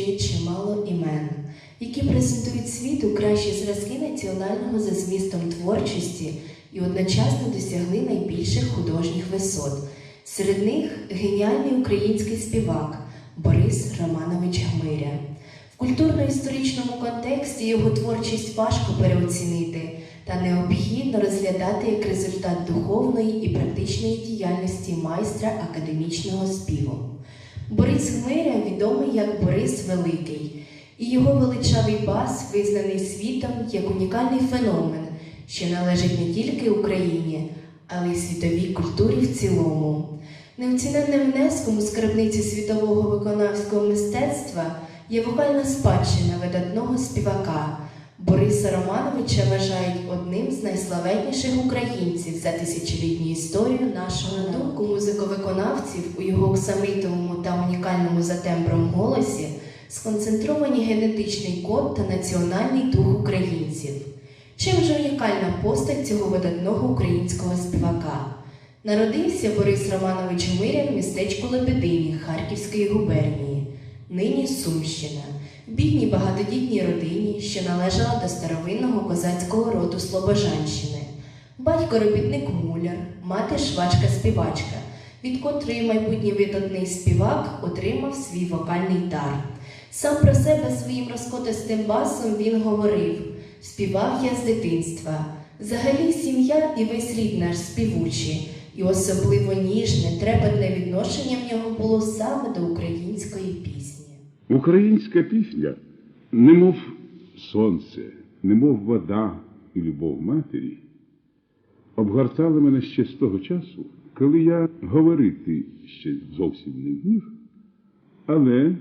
налічує чимало імен, які презентують світу кращі зразки національного за змістом творчості і одночасно досягли найбільших художніх висот. Серед них геніальний український співак Борис Романович Гмиря. В культурно-історичному контексті його творчість важко переоцінити та необхідно розглядати як результат духовної і практичної діяльності майстра академічного співу. Борис Гмиря відомий як Борис Великий, і його величавий бас визнаний світом як унікальний феномен, що належить не тільки Україні, але й світовій культурі в цілому. Неоціненним внеском у скарбниці світового виконавського мистецтва є вокальна спадщина видатного співака. Бориса Романовича вважають одним з найславетніших українців за тисячолітню історію нашого На думку музиковиконавців у його оксамитовому та унікальному за тембром голосі сконцентровані генетичний код та національний дух українців. Чим же унікальна постать цього видатного українського співака? Народився Борис Романович Гмиря в містечку Лебедині Харківської губернії, нині Сумщина, бідній багатодітній родині, що належала до старовинного козацького роду Слобожанщини. Батько робітник муляр, мати швачка-співачка, від котрої майбутній видатний співак отримав свій вокальний дар. Сам про себе своїм розкотистим басом він говорив: співав я з дитинства. Взагалі сім'я і весь рід наш співучі, і особливо ніжне, трепетне відношення в нього було саме до української пісні. Українська пісня, немов сонце, немов вода і любов матері, обгортала мене ще з того часу, коли я говорити ще зовсім не вмів, але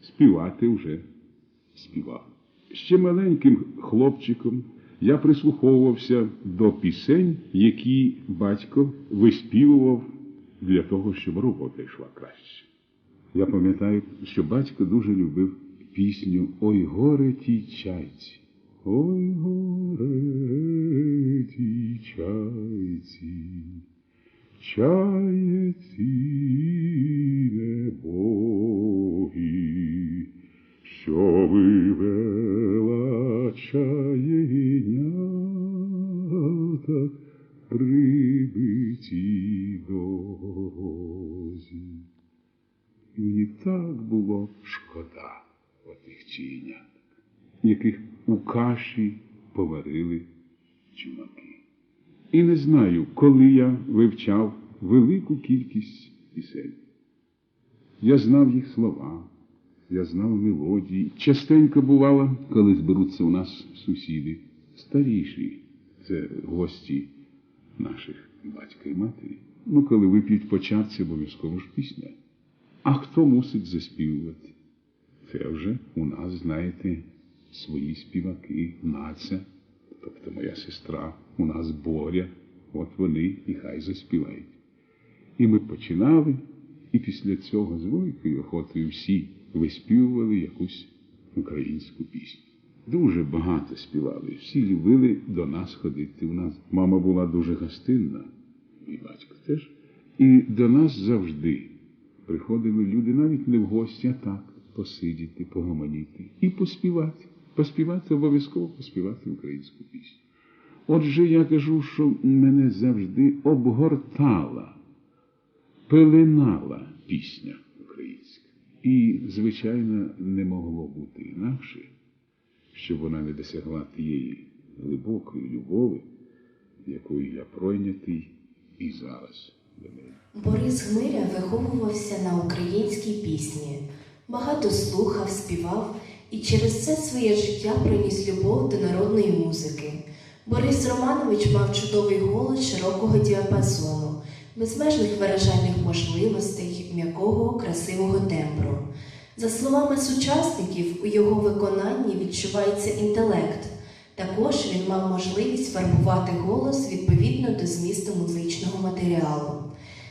співати вже співав. Ще маленьким хлопчиком я прислуховувався до пісень, які батько виспівував для того, щоб робота йшла краще. Я пам'ятаю, що батько дуже любив пісню Ой горе тій чайці. Ой горе тій чайці, чаєці небогі, що вивела чаєнята прибиті дорозі. І мені так було шкода отих яких у каші поварили чумаки. І не знаю, коли я вивчав велику кількість пісень. Я знав їх слова, я знав мелодії. Частенько бувало, коли зберуться у нас сусіди, старіші, це гості наших батька і матері. Ну, коли вип'ють по чарці, обов'язково ж пісня. А хто мусить заспівувати? Це вже у нас, знаєте, свої співаки, наця, тобто моя сестра, у нас Боря, от вони і хай заспівають. І ми починали, і після цього з великою охотою всі виспівували якусь українську пісню. Дуже багато співали, всі любили до нас ходити. У нас мама була дуже гостинна, і батько теж. І до нас завжди приходили люди навіть не в гості, а так посидіти, погомоніти і поспівати. Поспівати обов'язково поспівати українську пісню. Отже, я кажу, що мене завжди обгортала, пеленала пісня українська. І, звичайно, не могло бути інакше, щоб вона не досягла тієї глибокої любові, якою я пройнятий і зараз. Борис Гмиря виховувався на українській пісні, багато слухав, співав і через це своє життя приніс любов до народної музики. Борис Романович мав чудовий голос широкого діапазону, безмежних виражальних можливостей, м'якого, красивого тембру. За словами сучасників, у його виконанні відчувається інтелект. Також він мав можливість фарбувати голос відповідно до змісту музичного матеріалу.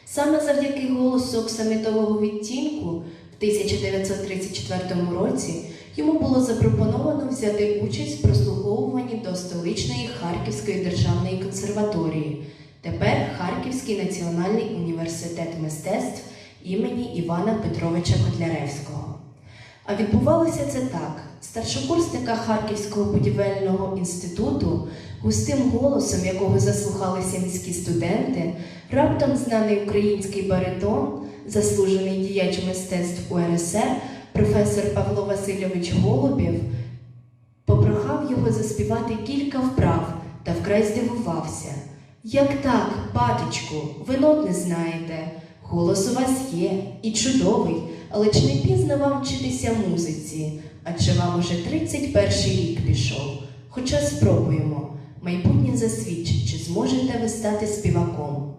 Саме завдяки голосу оксамитового відтінку 1934 році йому було запропоновано взяти участь в прослуховуванні до столичної Харківської державної консерваторії, тепер Харківський національний університет мистецтв імені Івана Петровича Котляревського. А відбувалося це так: старшокурсника Харківського будівельного інституту, густим голосом якого заслухалися міські студенти, раптом знаний український баритон, заслужений діяч мистецтв УРСР, професор Павло Васильович Голубєв, попрохав його заспівати кілька вправ та вкрай здивувався. Як так, батечку, ви нот не знаєте? Голос у вас є і чудовий, але чи не пізно вам вчитися музиці? Адже вам уже 31 рік пішов. Хоча спробуємо. Майбутнє засвідчить, чи зможете ви стати співаком.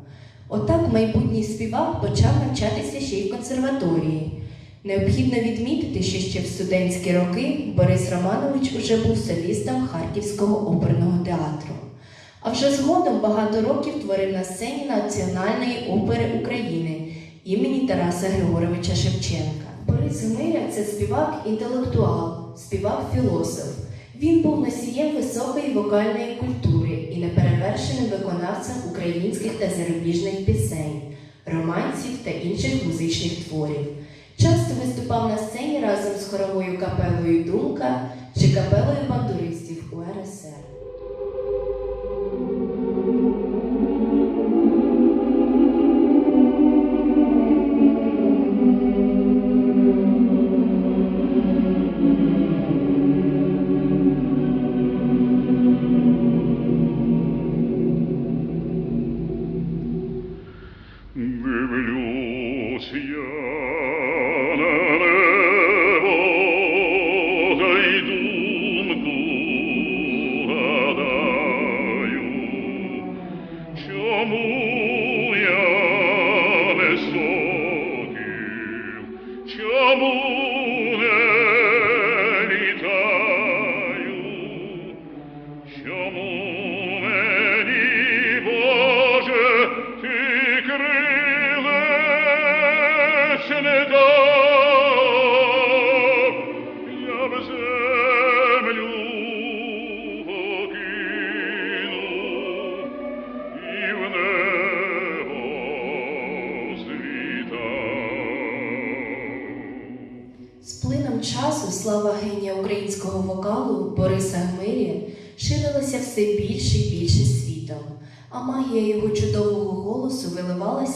Отак майбутній співак почав навчатися ще й в консерваторії. Необхідно відмітити, що ще в студентські роки Борис Романович уже був солістом Харківського оперного театру. А вже згодом багато років творив на сцені Національної опери України імені Тараса Григоровича Шевченка. Борис Гмиря це співак-інтелектуал, співак-філософ. Він був носієм високої вокальної культури і неперевершеним виконавцем українських та зарубіжних пісень, романсів та інших музичних творів. Часто виступав на сцені разом з хоровою капелою Думка чи капелою бандуристів УРСР.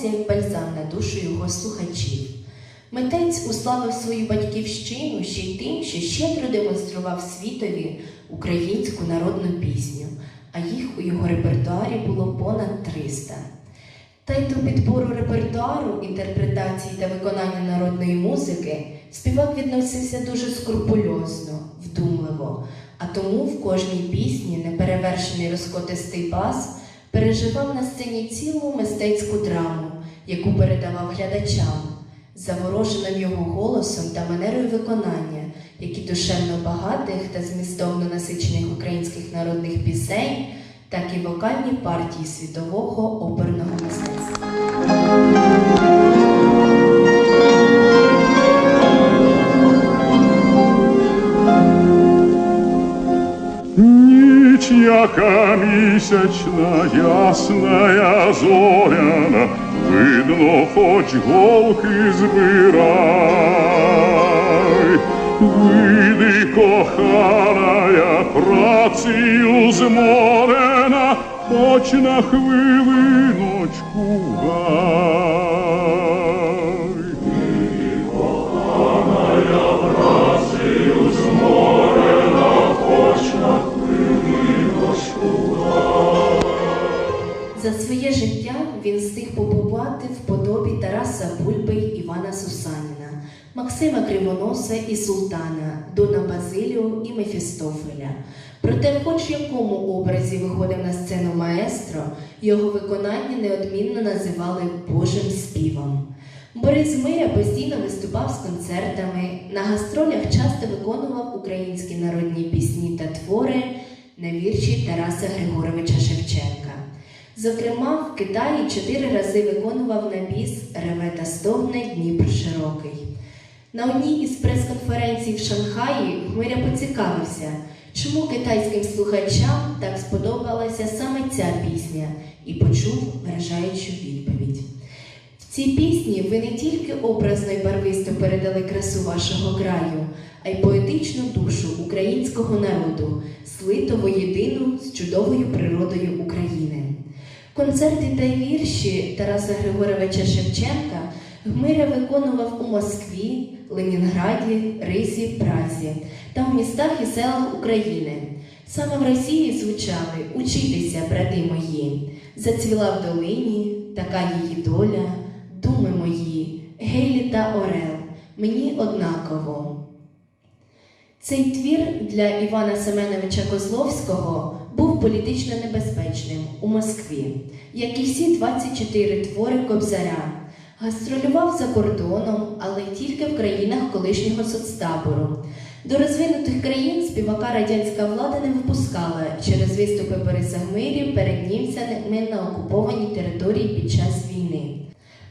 Виливалася як бальзам на душу його слухачів. Митець уславив свою батьківщину ще й тим, що щедро демонстрував світові українську народну пісню, а їх у його репертуарі було понад 300. Та й до підбору репертуару, інтерпретації та виконання народної музики співак відносився дуже скрупульозно, вдумливо, а тому в кожній пісні неперевершений розкотистий бас переживав на сцені цілу мистецьку драму, яку передавав глядачам, завороженим його голосом та манерою виконання, як і душевно багатих та змістовно насичених українських народних пісень, так і вокальні партії світового оперного мистецтва. Ніч, яка місячна, ясная зоряна, видно, хоч голки збирай. Вийди, коханая, працею зморена, хоч на хвилиночку гай. Максима Кривоноса і Султана, Дона Базиліо і Мефістофеля. Проте, хоч в якому образі виходив на сцену маестро, його виконання неодмінно називали Божим співом. Борис Миря постійно виступав з концертами, на гастролях часто виконував українські народні пісні та твори на вірші Тараса Григоровича Шевченка. Зокрема, в Китаї чотири рази виконував на біс Реве та стогне Дніпр широкий. На одній із прес-конференцій в Шанхаї Гмиря поцікавився, чому китайським слухачам так сподобалася саме ця пісня, і почув вражаючу відповідь. В цій пісні ви не тільки образно й барвисто передали красу вашого краю, а й поетичну душу українського народу, слито воєдину з чудовою природою України. Концерти та вірші Тараса Григоровича Шевченка Гмиря виконував у Москві, Ленінграді, Ризі, Празі та в містах і селах України. Саме в Росії звучали Учітеся, брати мої, зацвіла в долині, така її доля, думи мої, Гейлі та Орел, мені однаково. Цей твір для Івана Семеновича Козловського був політично небезпечним у Москві, як і всі 24 твори Кобзаря. Гастролював за кордоном, але тільки в країнах колишнього соцтабору. До розвинутих країн співака радянська влада не випускала через виступи Бориса Гмирі перед німцями на окупованій території під час війни.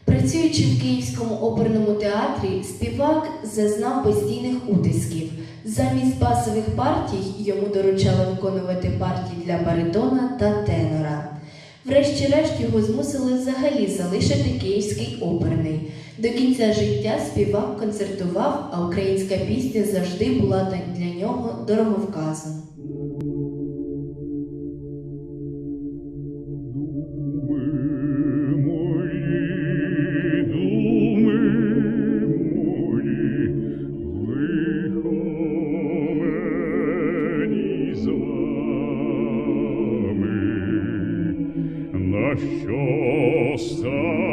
Працюючи в Київському оперному театрі, співак зазнав постійних утисків. Замість басових партій йому доручали виконувати партії для баритона та тенора. Врешті-решт його змусили взагалі залишити Київський оперний. До кінця життя співав, концертував, а українська пісня завжди була для нього дороговказом. lasciò stare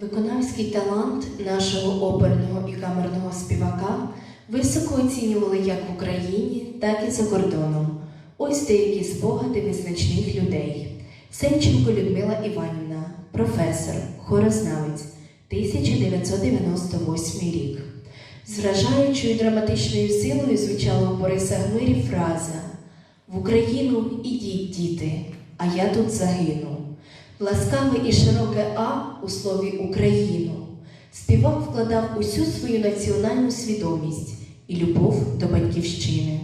Виконавський талант нашого оперного і камерного співака високо оцінювали як в Україні, так і за кордоном. Ось деякі спогади визначних людей. Сенченко Людмила Іванівна, професор, хорознавець, 1998 рік. З вражаючою драматичною силою звучала у Бориса Гмирі фраза В Україну ідіть, діти, а я тут загину. Ласкаве і широке А у слові Україну. Співак вкладав усю свою національну свідомість і любов до батьківщини.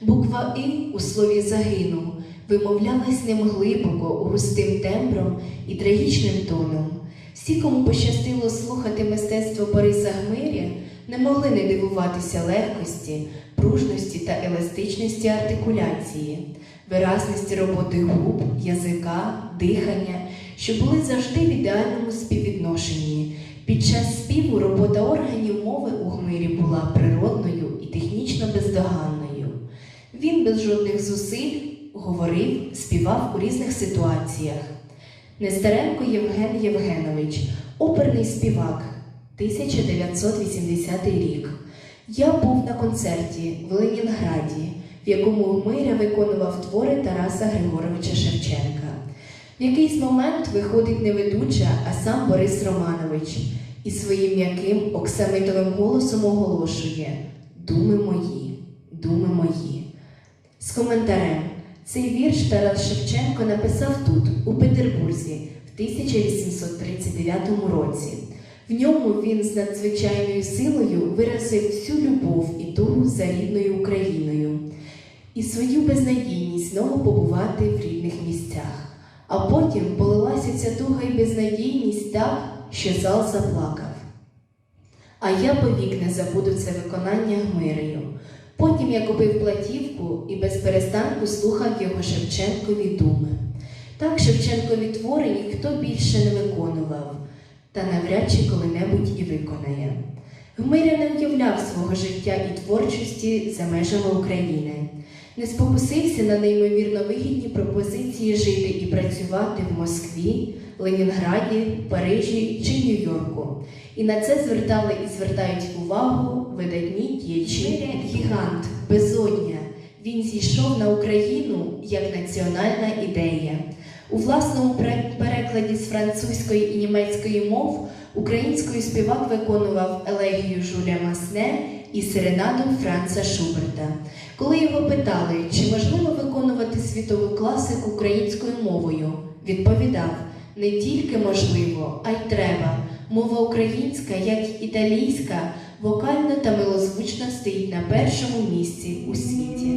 Буква І у слові загину вимовлялась ним глибоко, густим тембром і трагічним тоном. Всі, кому пощастило слухати мистецтво Бориса Гмиря, не могли не дивуватися легкості, пружності та еластичності артикуляції, виразності роботи губ, язика, дихання, що були завжди в ідеальному співвідношенні. Під час співу робота органів мови у Гмирі була природною і технічно бездоганною. Він без жодних зусиль говорив, співав у різних ситуаціях. Нестеренко Євген Євгенович, оперний співак, 1980 рік. Я був на концерті в Ленінграді, в якому Гмиря виконував твори Тараса Григоровича Шевченка. В якийсь момент виходить не ведуча, а сам Борис Романович і своїм м'яким оксамитовим голосом оголошує Думи мої, думи мої. З коментарем. Цей вірш Тарас Шевченко написав тут, у Петербурзі, в 1839 році. В ньому він з надзвичайною силою виразив всю любов і тугу за рідною Україною і свою безнадійність знову побувати в рідних місцях. А потім полилася ця туга і безнадійність так, що зал заплакав. А я повік не забуду це виконання Гмирею. Потім я купив платівку і без перестанку слухав його Шевченкові думи. Так Шевченкові твори ніхто більше не виконував, та навряд чи коли-небудь і виконає. Гмиря не уявляв свого життя і творчості за межами України. Не спокусився на неймовірно вигідні пропозиції жити і працювати в Москві, Ленінграді, Парижі чи Нью-Йорку. І на це звертали і звертають увагу видатні діячі. Гігант, безодня. Він зійшов на Україну як національна ідея. У власному перекладі з французької і німецької мов українською співак виконував елегію Жуля Масне і серенаду Франца Шуберта. Коли його питали, чи можливо виконувати світову класику українською мовою, відповідав: не тільки можливо, а й треба. Мова українська, як італійська, вокально та милозвучно стоїть на першому місці у світі.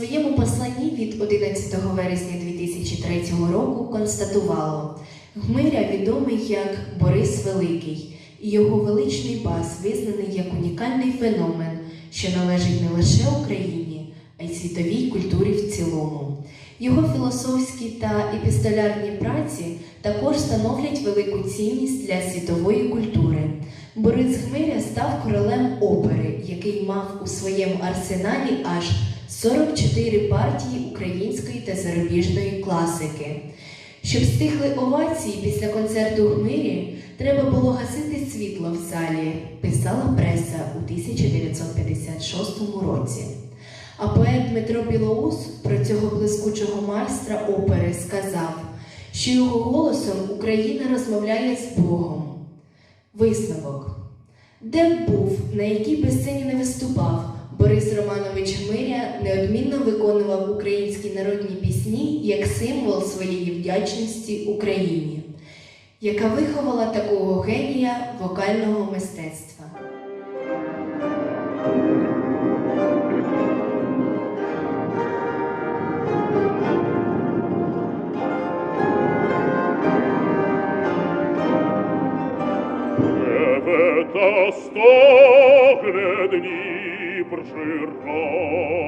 Своєму посланні від 11 вересня 2003 року констатувало, Гмиря відомий як Борис Великий, і його величний бас визнаний як унікальний феномен, що належить не лише Україні, а й світовій культурі в цілому. Його філософські та епістолярні праці також становлять велику цінність для світової культури. Борис Гмиря став королем опери, який мав у своєму арсеналі аж 44 партії української та зарубіжної класики. Щоб стихли овації після концерту Гмирі, треба було гасити світло в залі, писала преса у 1956 році. А поет Дмитро Білоус про цього блискучого майстра опери сказав, що його голосом Україна розмовляє з Богом. Висновок. Де б був, на якій би сцені не виступав, Борис Романович Гмиря неодмінно виконував українські народні пісні як символ своєї вдячності Україні, яка виховала такого генія вокального мистецтва. Та стогне per cercare